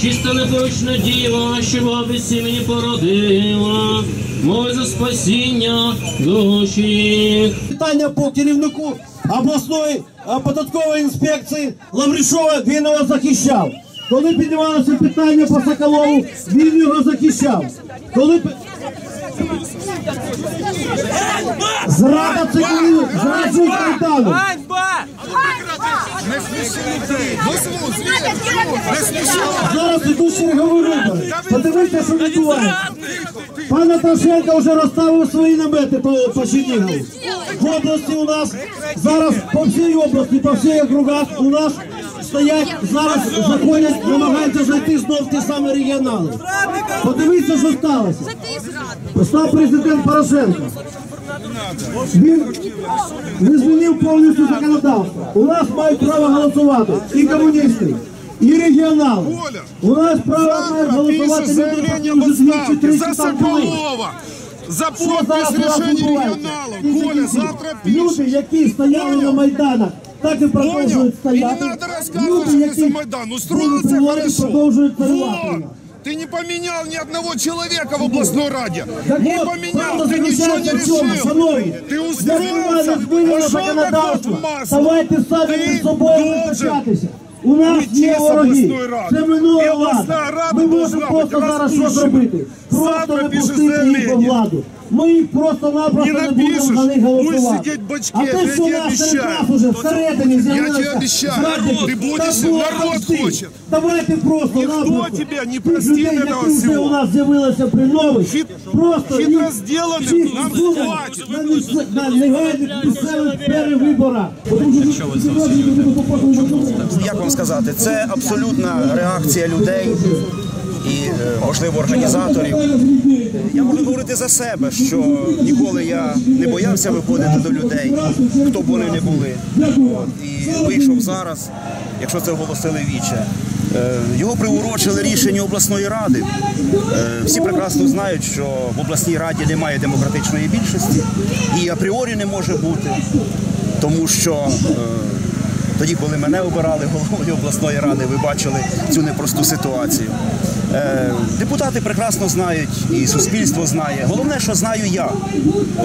чиста непорочна діва, що без сімені породила, мови за спасіння душі. Питання по керівнику обласної е, податкової інспекції Лаврішова він його захищав. Коли піднімалося питання по Соколову, він його захищав. Коли Зрада цивілів, зраджують Майдану. Зараз ідуть чергові вибори. Подивіться, що відбувається. Пан Ташенко вже розставив свої намети по, по Чернігову. В області у нас зараз по всій області, по всіх округах у нас стоять, зараз заходять, намагаються зайти знов ті самі регіонали. Подивіться, що сталося. Став президент Порошенко. Він не змінив повністю законодавство. У нас мають право голосувати і комуністи, і регіонали. У нас право мають голосувати люди, які вже отставке 200 за. Соколова. За Що решения відбувається? регионалов. Коля, завтра Люди, які стояли на Майданах, так і продовжують стояти. не надо рассказывать, что за Майдан. Устроился були хорошо. продовжують керувати. Вот. Ты не поменял ни одного человека в областной раде. Так Не от, поменял, правда ты ничего не заключається в цьому, решил. шановні. Ты Для устроился, нормальних змінено пошел как законодавство. в масло. Давайте самі Ты між собою должен визначатися. У нас уйти є з вороги. обласної ради. Це минула І влада. обласна рада Ми должна можемо просто бути зараз що розпущена. зробити. Просто Завтра не пустити їх по владу. Ми їх просто-напросто Не не будемо за них голосувати. бочки, а я те, що нас серед уже всередині з'явилося. зрадники, Ти будеш, та народ хоче. Давайте просто Ніхто напросто тебе не тих простить людей, этого які вже у нас з'явилися при нових, Хит- просто хитро їх сделано, всіх нам хватит. на на негайних місцевих перевиборах. як вам сказати, це абсолютна реакція людей і, е, можливо, організаторів. Я можу говорити за себе, що ніколи я не боявся виходити до людей, хто б вони не були. І вийшов зараз, якщо це оголосили віче. Е, Його приурочили рішенню обласної ради. Е, Всі прекрасно знають, що в обласній раді немає демократичної більшості і апріорі не може бути, тому що тоді, коли мене обирали головою обласної ради, ви бачили цю непросту ситуацію. Е, депутати прекрасно знають, і суспільство знає. Головне, що знаю я. Е,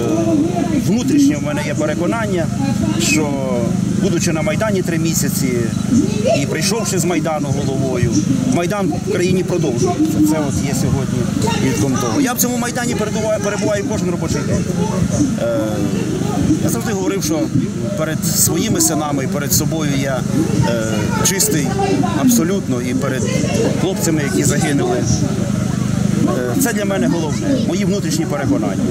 внутрішнє в мене є переконання, що будучи на Майдані три місяці і прийшовши з Майдану головою, Майдан в країні продовжується. Це от є сьогодні відком того. Я в цьому Майдані перебуваю, перебуваю кожен робочий день. Е, я завжди говорив, що перед своїми синами і перед собою я е, чистий абсолютно і перед хлопцями, які загинули. Е, це для мене головне, мої внутрішні переконання.